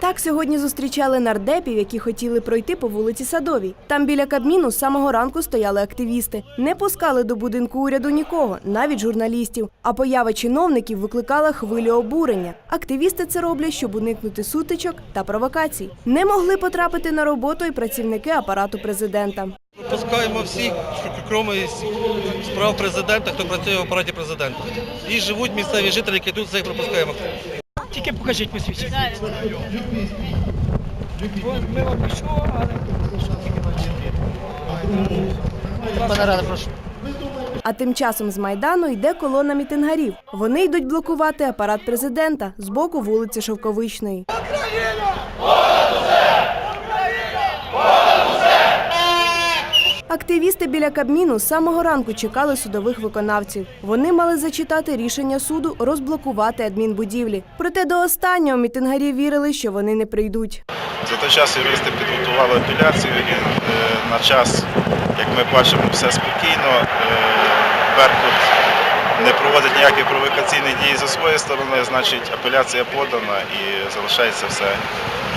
Так сьогодні зустрічали нардепів, які хотіли пройти по вулиці Садовій. Там біля Кабміну з самого ранку стояли активісти. Не пускали до будинку уряду нікого, навіть журналістів. А поява чиновників викликала хвилю обурення. Активісти це роблять, щоб уникнути сутичок та провокацій. Не могли потрапити на роботу і працівники апарату президента. Пропускаємо всіх, крім справ президента, хто працює в апараті президента. І живуть місцеві жителі, які тут всіх пропускаємо. Тільки покажіть посвідчення. Ми вам пішов, але... Пане Раде, прошу. А тим часом з майдану йде колона мітингарів. Вони йдуть блокувати апарат президента з боку вулиці Шовковичної. Активісти біля Кабміну з самого ранку чекали судових виконавців. Вони мали зачитати рішення суду розблокувати адмінбудівлі. Проте до останнього мітингарі вірили, що вони не прийдуть. За той час юристи підготували апеляцію і е, на час, як ми бачимо, все спокійно. Е, Беркут не проводить ніяких провокаційних дій зі своєї сторони, значить апеляція подана і залишається все,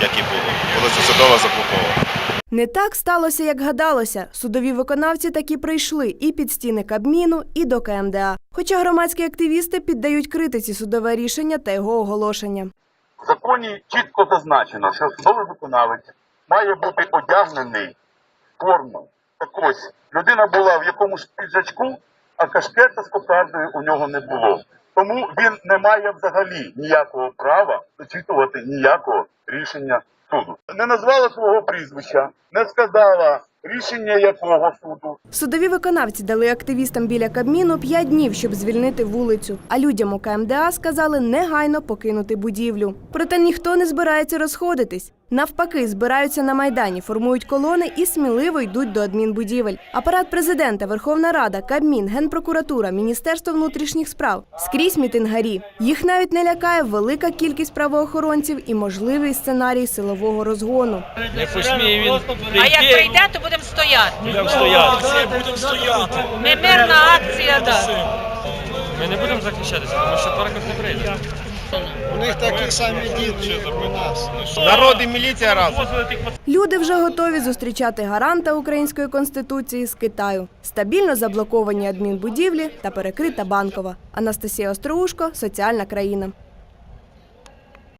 як і було. Вулиця Садова заблокована. Не так сталося, як гадалося. Судові виконавці таки прийшли і під стіни Кабміну, і до КМДА. Хоча громадські активісти піддають критиці судове рішення та його оголошення. В законі чітко зазначено, що судовий виконавець має бути одягнений форму. Так ось, людина була в якомусь піджачку, а кашкета з кокардою у нього не було. Тому він не має взагалі ніякого права зачитувати ніякого рішення суду. Не назвала свого прізвища, не сказала рішення якого суду, Судові виконавці дали активістам біля Кабміну 5 днів, щоб звільнити вулицю. А людям у КМДА сказали негайно покинути будівлю. Проте ніхто не збирається розходитись. Навпаки, збираються на майдані, формують колони і сміливо йдуть до адмінбудівель. Апарат президента, Верховна Рада, Кабмін, Генпрокуратура, Міністерство внутрішніх справ скрізь мітингарі. Їх навіть не лякає велика кількість правоохоронців і можливий сценарій силового розгону. Не посміє він А як прийде, то будемо стояти. будемо стояти. Будемо стояти. Ми мирна акція, да. Ми не будемо захищатися, тому що парков не прийде. Народ і міліція разом. Люди вже готові зустрічати гаранта української конституції з Китаю. Стабільно заблоковані адмінбудівлі та перекрита банкова. Анастасія Остроушко, соціальна країна.